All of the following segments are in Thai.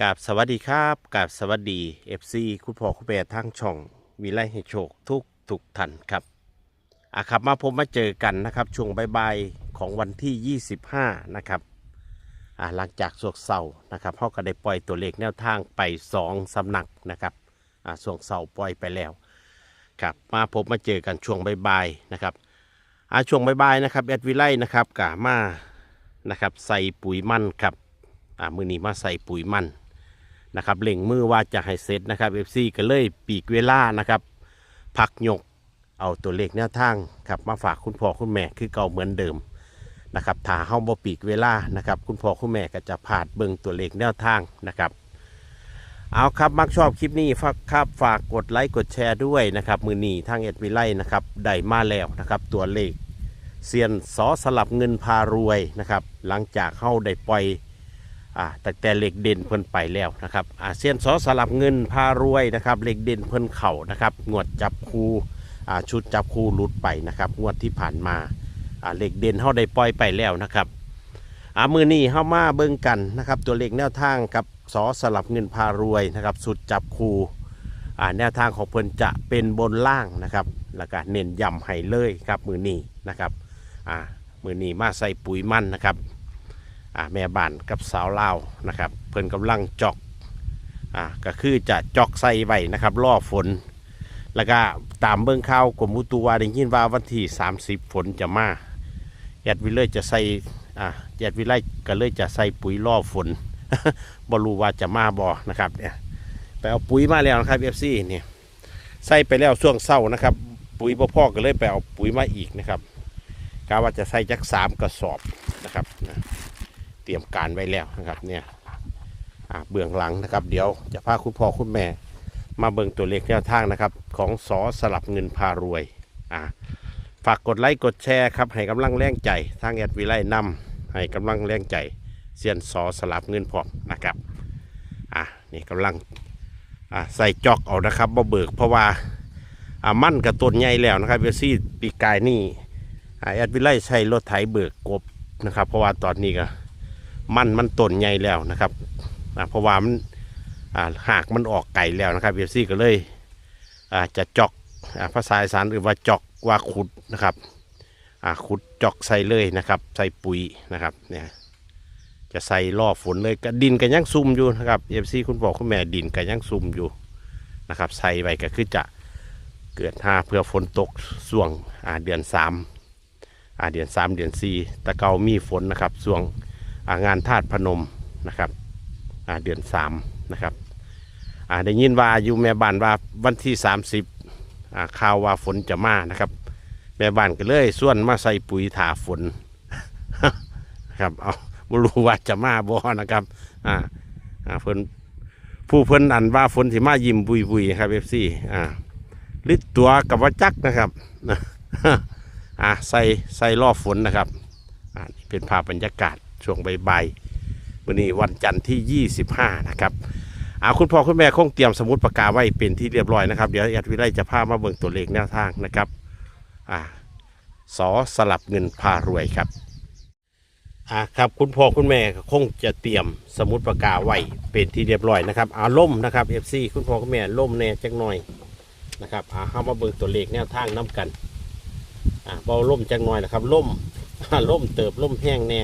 กับสวัสดีครับกับสวัสดี FC คุณพ่อคุณแม่ทางช่องวิไลให้โชคทุกทุกท่านครับอะครับมาพบมาเจอกันนะครับ ช่วงบ่ายๆของวันที่ 25 นะครับอะหลังจากสวกเสาร์นะครับเขาก็ได้ปล่อยตัวเลขแนวทางไป 2 สำนักนะครับอะสวกเสาร์ปล่อยไปแล้วครับมาพบมาเจอกันช่วงบ่ายๆนะครับอะช่วงบ่ายๆนะครับแอดวิไลนะครับกามานะครับใส่ปุ๋ยมันครับอะมือนี้มาใส่ปุ๋ยมัน นะครับเล่งมือว่าจะให้เสร็จนะครับ FC ก็เลยปีกเวลานะครับพักหยกเอาตัวเลขแนวทางครับมาฝากคุณพ่อคุณแม่คือเก่าเหมือนเดิมนะครับถ้าเฮาบ่ปีกเวลานะครับคุณพ่อคุณแม่ก็จะพลาดเบิ่งตัวเลขแนวทางนะครับ เอาครับมักชอบคลิปนี้ฝากครับฝากกดไลค์กดแชร์ด้วยนะครับมือนีทางเอ็ดวิไลนะครับได้มาแล้วนะครับตัวเลขเซียนสอสลับเงินพารวยนะครับหลังจากเข้าได้ปล่อย อ่าแต่แต่เหล็กเด่นเพิ่นไปแล้วนะครับอาเซียนซอสลับเงินพารวยนะครับเหล็กเด่นเพิ่นเข่านะครับงวดจับคูอ่าชุดจับคูหลุดไปนะครับงวดที่ผ่านมาอ่าเหล็กเด่นเฮาได้ปล่อยไปแล้วนะครับอ่ามือนี้เฮามาเบิ่งกันนะครับตัวเลขแนวทางกับซอสลับเงินพารวยนะครับสุดจับคูอ่าแนวทางของเพิ่นจะเป็นบนล่างนะครับแล้วก็เน้นย้ำให้เลยครับมือนี้นะครับอ่ามือนี้มาใส่ปุ๋ยมันนะครับ แม่บ้านกับสาวลาวนะครับ เพิ่นกำลังจอกอ่าก็คือจะจอกใส่ไว้นะครับล่อฝน แล้วก็ตามเบื้องข่าวกรมอุตุว่าได้ยินว่าวันที่ 30 ฝนจะมาแอดวิเลยจะใส่อ่าแอดวิไลก็เลยจะใส่ปุ๋ยล่อฝนบรูว่าจะมาบ่นะครับเนี่ยไปเอาปุ๋ยมาแล้วนะครับเอฟซีเนี่ยใส่ไปแล้วช่วงเศร้านะครับ ปุ๋ยบ่พอก็เลยไปเอาปุ๋ยมาอีกนะครับกะว่าจะใส่จักสามกระสอบนะครับนะ เตรียมการไว้แล้วนะครับเนี่ยเบื้องหลังนะครับ เดี๋ยวจะพาคุณพ่อคุณแม่ มาเบิ่งตัวเลขแนวทางนะครับ ของสอสลับเงินพารวยอ่าฝากกดไลค์กดแชร์ครับให้กำลังแรงใจทางแอดวิไลนำให้กำลังแรงใจเซียนสอสลับเงินพร้อมนะครับอ่านี่กำลังอ่าใส่จอกเอานะครับบ่เบิกเพราะว่าอ่ามั่นกับต้นใหญ่แล้วนะครับเวซี่ปีกายนี่อ่าแอดวิไลใช้รถไถเบิกกบนะครับ เพราะว่าตอนนี้ก็ มันมันต้นใหญ่แล้วนะครับเพราะว่ามันหากมันออกไก่แล้วนะครับเอฟซีก็เลยจะจอกภาษาอีสานหรือว่าจอกว่าขุดนะครับขุดจอกใส่เลยนะครับ ใส่ปุ๋ยนะครับเนี่ยจะใส่ล่อฝนเลยก็ดินกันยังซุ่มอยู่นะครับเอฟซีคุณพ่อคุณแม่ดินกันยังซุ่มอยู่นะครับ ใส่ไว้ก็คือจะเกิดหาเพื่อฝนตกช่วงเดือนสามเดือนสามเดือนสี่ตะเกามีฝนนะครับช่วง งานธาตุพนมนะครับเดือนสามนะครับได้ยินว่าอยู่แม่บ้านว่าวันที่ 30อ่าข่าวว่าฝนจะมานะครับ แม่บ้านก็เลยส่วนมาใส่ปุ๋ยถาฝนนะครับเอาไม่รู้ว่าจะมาบ่นะครับอ่าเพิ่นผู้เพิ่นอันว่าฝนสิมายิ้มบุยบุยครับเอฟซีอ่าหรือตัวกับว่าจักนะครับอ่าใส่ใส่ล่อฝนนะครับอ่าเป็นภาพบรรยากาศ ช่วงบ่ายๆวันนี้วันจันทร์ที่ 25 นะครับอาคุณพ่อคุณแม่คงเตรียมสมุดปากกาไว้เป็นที่เรียบร้อยนะครับ เดี๋ยวแอดวิไลจะพามาเบิ่งตัวเลขแนวทางนะครับอ่าสอสลับเงินพารวยครับอ่าครับคุณพ่อคุณแม่คงจะเตรียมสมุดปากกาไว้เป็นที่เรียบร้อยนะครับอาล่มนะครับ FC คุณพ่อคุณแม่ล่มแน่จักหน่อยนะครับอ่าเข้ามาเบิ่งตัวเลขแนวทางน้กันอ่าเบาล่มจักหน่อยนะครับล่มอ่าล่มเติบล่มแห้งแน่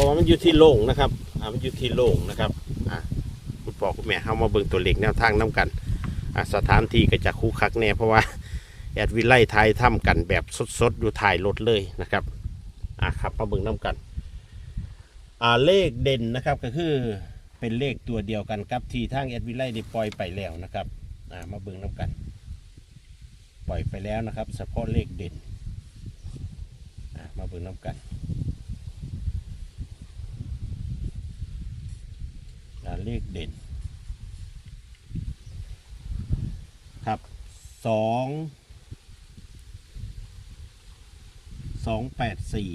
ราะว่ามันอยู่ที่โล่งนะครับอ่ามันอยู่ที่โล่งนะครับอ่าคุณพ่อคุณแม่เข้ามาเบิ่งตัวเลขแนวทางน้กันอ่าสถานที่ก็จะคู่คักแน่เพราะว่าแอดวิไลไทยทำกันแบบสดๆอยู่ถ่ายรถเลยนะครับอ่าครับมาเบิ่งน้กันอ่าเลขเด่นนะครับก็คือเป็นเลขตัวเดียวกันครับที่ทางแอดวิไลได้ปล่อยไปแล้วนะครับอ่ามาเบิ่งน้กัน ปล่อยไปแล้วนะครับเฉพาะเลขเด่นมาเบิ่งน้ำกันอ่า เลขเด่น ครับสองสองแปดสี่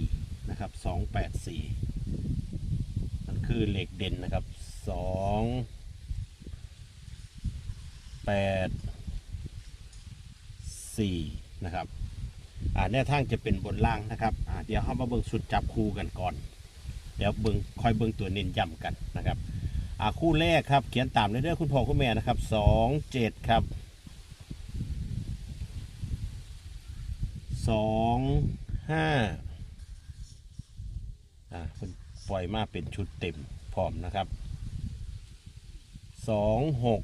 นะครับสองแปดสี่มันคือเลขเด่นนะครับสองแปดสี่นะครับอ่าแนวทางจะเป็นบนล่างนะครับอ่าเดี๋ยวเข้ามาเบิ่งสุดจับคู่กันก่อน เดี๋ยวเบิ่งคอยเบิ่งตัวเน้นย้ำกันนะครับ คู่แรกครับเขียนตามเลยเด้อคุณพ่อคุณแม่นะครับสองเจ็ดครับสองห้าอ่าเพิ่นปล่อยมาเป็นชุดเต็มพร้อมนะครับสองหก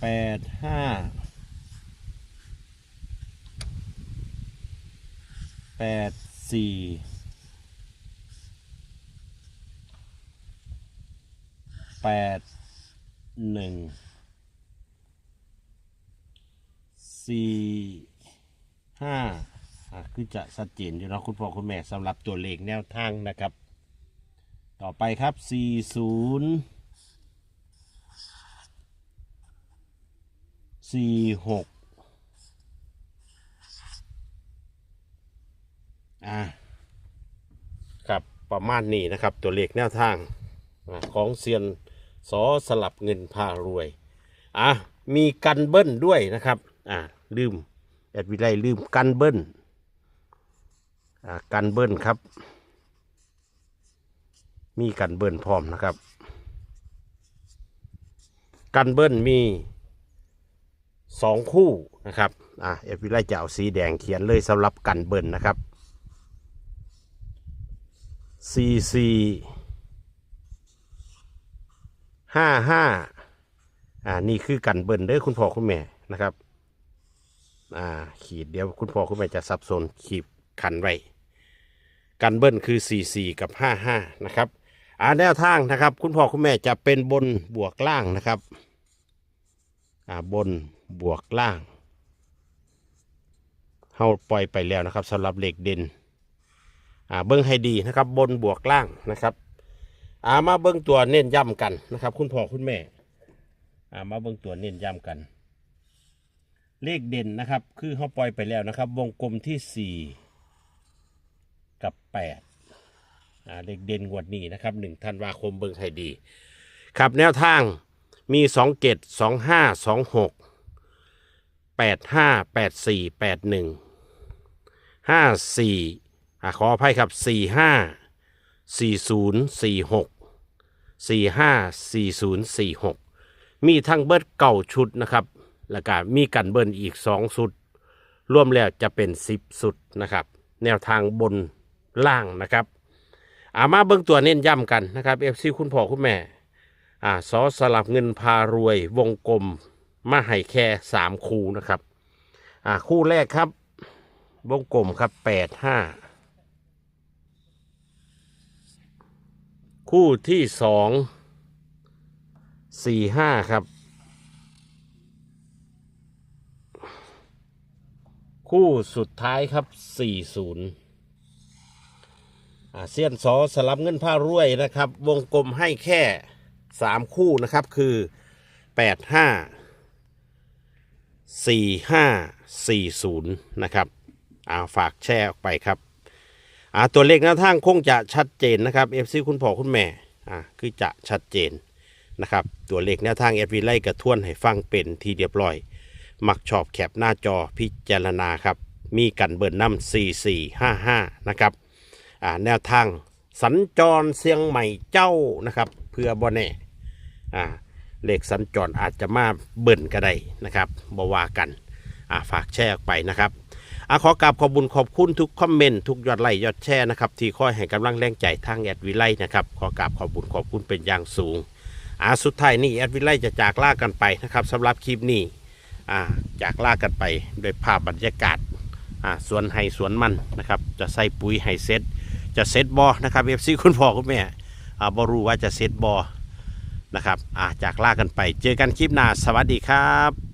แปดห้าแปด สี่แปดหนึ่งสี่ห้าอะคือจะชัดเจนอยู่นะคุณพ่อคุณแม่สำหรับตัวเลขแนวทางนะครับ ต่อไปครับ40 46 อ่าครับประมาณนี้นะครับ ตัวเลขแนวทางอาของเซียนสอสลับเงินพารวยอะมีกันเบิ้ลด้วยนะครับอ่าลืมแอดวิไลลืมกันเบิ้ลอ่ากันเบิ้ลครับ มีกันเบิ้ลพร้อมนะครับ กันเบิ้ลมีสองคู่นะครับอ่าแอดวิไลจะเอาสีแดงเขียนเลยสำหรับกันเบิ้ลนะครับ สี่สี่ห้าห้าอ่านี่คือกันเบิ้ลเด้อคุณพ่อคุณแม่นะครับ อ่า ขีดเดี๋ยวคุณพ่อคุณแม่จะสับสนขีดขันไว้กันเบิ้ลคือสี่สี่กับห้าห้านะครับอ่าแนวทางนะครับ คุณพ่อคุณแม่จะเป็นบนบวกล่างนะครับอ่าบนบวกล่างเขาปล่อยไปแล้วนะครับสำหรับเหล็กเด่น อ่าเบิ้งให้ดีนะครับ บนบวกล่างนะครับอ่ามาเบิ้งตัวเน้นย้ำกันนะครับ คุณพ่อคุณแม่อ่ามาเบิ้งตัวเน้นย้ำกัน เลขเด่นนะครับ คือเขาปล่อยไปแล้วนะครับ วงกลมที่สี่กับแปดอ่าเลขเด่นงวดนี้นะครับหนึ่งธันวาคมเบิ้งให้ดี ครับแนวทางมีสองเจ็ดสองห้าสองหกแปดห้าแปดสี่แปดหนึ่งห้าสี่ อะขออภัยครับ 4 5 4 0 4 6 4 5 4 0 4 6 มีทั้งเบิร์ดเก่าชุดนะครับ แล้วก็มีกันเบิร์นอีก2สุด รวมแล้วจะเป็น 10สุดนะครับ แนวทางบนล่างนะครับอามาเบิ้งตัวเน้นย้ำกันนะครับเอฟซีคุณพ่อคุณแม่อ่าซอสลับเงินพารวยวงกลมมาให้แค่3คู่นะครับอ่าคู่แรกครับ วงกลมครับแปดห้า คู่ที่สองสี่ห้าครับ คู่สุดท้ายครับสี่ศูนย์เซียนสอสลับเงินผ้ารวยนะครับ วงกลมให้แค่สามคู่นะครับคือแปดห้าสี่ห้าสี่ศูนย์นะครับอาฝากแชร์ออกไปครับ อ่าตัวเลขแนวทางคงจะชัดเจนนะครับเอฟซีคุณพ่อคุณแม่อ่าคือจะชัดเจนนะครับตัวเลขแนวทางเอฟวีไล่กระท้วนให้ฟังเป็นทีเรียบร้อย มักชอบแคปหน้าจอพิจารณาครับมีกันเบิร์นน้ำ4 4 5 5 นะครับอ่าแนวทางสัญจรเสียงใหม่เจ้านะครับเพื่อบอแน่อ่าเลขสัญจรอาจจะมาเบิ่นก็ได้นะครับบว่ากันอ่าฝากแชร์ออกไปนะครับ อะขอกราบขอบคุญขอบคุณทุกคอมเมนต์ทุกยอดไลค์ยอดแชร์นะครับที่คอยให้กำลังแรงใจทางแอดวิไลนะครับขอกราบขอบคุญขอบคุณเป็นอย่างสูงอ่าสุดท้ายนี่แอดวิไลจะจากลากันไปนะครับสำหรับคลิปนี้อ่าจากลากันไปโดยภาพบรรยากาศอ่าสวนไฮสวนมันนะครับจะใส่ปุ๋ยไฮเซ็ตจะเซ็ตบอนะครับเอฟซีคุณพ่อคุณแม่อ่าบรู้ว่าจะเซ็ตบอนะครับอ่าจากลากันไป เจอกันคลิปหน้าสวัสดีครับ